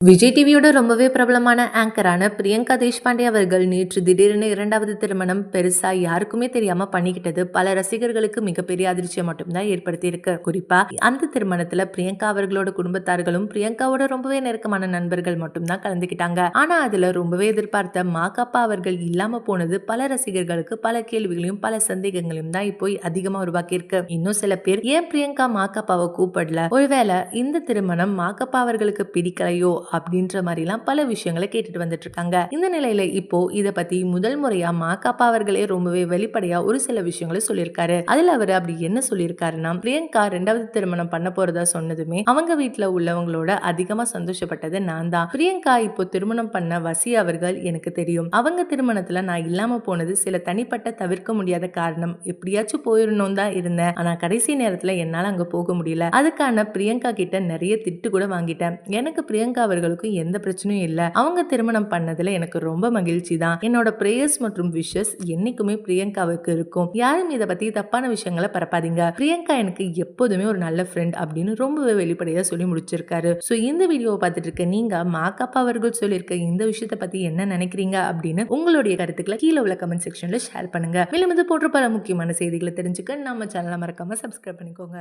விஜய் டிவியோட ரொம்பவே பிரபலமான ஆங்கரான பிரியங்கா தேஷ்பாண்டே அவர்கள் நேற்று திடீரென இரண்டாவது திருமணம் பெருசா யாருக்குமே தெரியாம பண்ணிக்கிட்டது. பல ரசிகர்களுக்கு மிகப்பெரிய அதிர்ச்சியை மட்டும்தான் ஏற்படுத்தி இருக்கு குறிப்பா அந்த திருமணத்துல பிரியங்கா அவர்களோட குடும்பத்தார்களும் பிரியங்காவோட ரொம்பவே நெருக்கமான நண்பர்கள் மட்டும்தான் கலந்துக்கிட்டாங்க. ஆனா அதுல ரொம்பவே எதிர்பார்த்த மாகாப்பா அவர்கள் இல்லாம போனது பல ரசிகர்களுக்கு பல கேள்விகளையும் பல சந்தேகங்களையும் தான் இப்போ அதிகமா உருவாக்கி இருக்கு இன்னும் சில பேர் ஏன் பிரியங்கா மாகாப்பாவை கூப்பிடல? ஒருவேளை இந்த திருமணம் மாகாப்பா அவர்களுக்கு பிடிக்கலையோ? அப்படின்ற மாதிரிலாம் பல விஷயங்களை கேட்டுட்டு வந்துட்டு இருக்காங்க இந்த நிலையில இப்போ இத பத்தி முதல் முறையா மாகாப்பா அவர்களே ரொம்பவே வெளிப்படையா ஒரு சில விஷயங்களை சொல்லியிருக்காரு. அதுல அவர் அப்படி என்ன சொல்லியிருக்காருன்னா பிரியங்கா ரெண்டாவது திருமணம் பண்ண போறதா சொன்னதுமே அவங்க வீட்டுல உள்ளவங்களோட அதிகமா சந்தோஷப்பட்டது நான் தான். பிரியங்கா இப்போ திருமணம் பண்ண வசி அவர்கள் எனக்கு தெரியும். அவங்க திருமணத்துல நான் இல்லாம போனது சில தனிப்பட்ட தவிர்க்க முடியாத காரணம். எப்படியாச்சும் போயிடணும் தான் இருந்தேன். ஆனா கடைசி நேரத்துல என்னால அங்க போக முடியல. அதுக்கான பிரியங்கா கிட்ட நிறைய திட்டு கூட வாங்கிட்டேன். எனக்கு பிரியங்கா அவர்களுக்கும் எந்த பிரச்சனையும் இல்ல. அவங்க திருமணம் பண்ணதுல எனக்கு ரொம்ப மகிழ்ச்சி தான் என்னோட பிரேயர்ஸ் மற்றும் விஷஸ் என்னைக்குமே பிரியங்காவுக்கு இருக்கும். யாரும் இதை பத்தி தப்பான விஷயங்களை பரப்பாதீங்க. பிரியங்கா எனக்கு எப்போதுமே ஒரு நல்ல ஃப்ரெண்ட் அப்படின்னு ரொம்பவே வெளிப்படையா சொல்லி முடிச்சிருக்காரு. ஸோ இந்த வீடியோவை பார்த்துட்டு இருக்க நீங்க மாக்காப்பா அவர்கள் சொல்லியிருக்க இந்த விஷயத்தை பத்தி என்ன நினைக்கிறீங்க அப்படின்னு உங்களுடைய கருத்துக்களை கீழே உள்ள கமெண்ட் செக்ஷன்ல ஷேர் பண்ணுங்க. மேலும் இது போன்ற பல முக்கியமான செய்திகளை தெரிஞ்சுக்க நம்ம சேனலை மறக்காம சப்ஸ்கிரைப் பண்ணிக்கோங்க.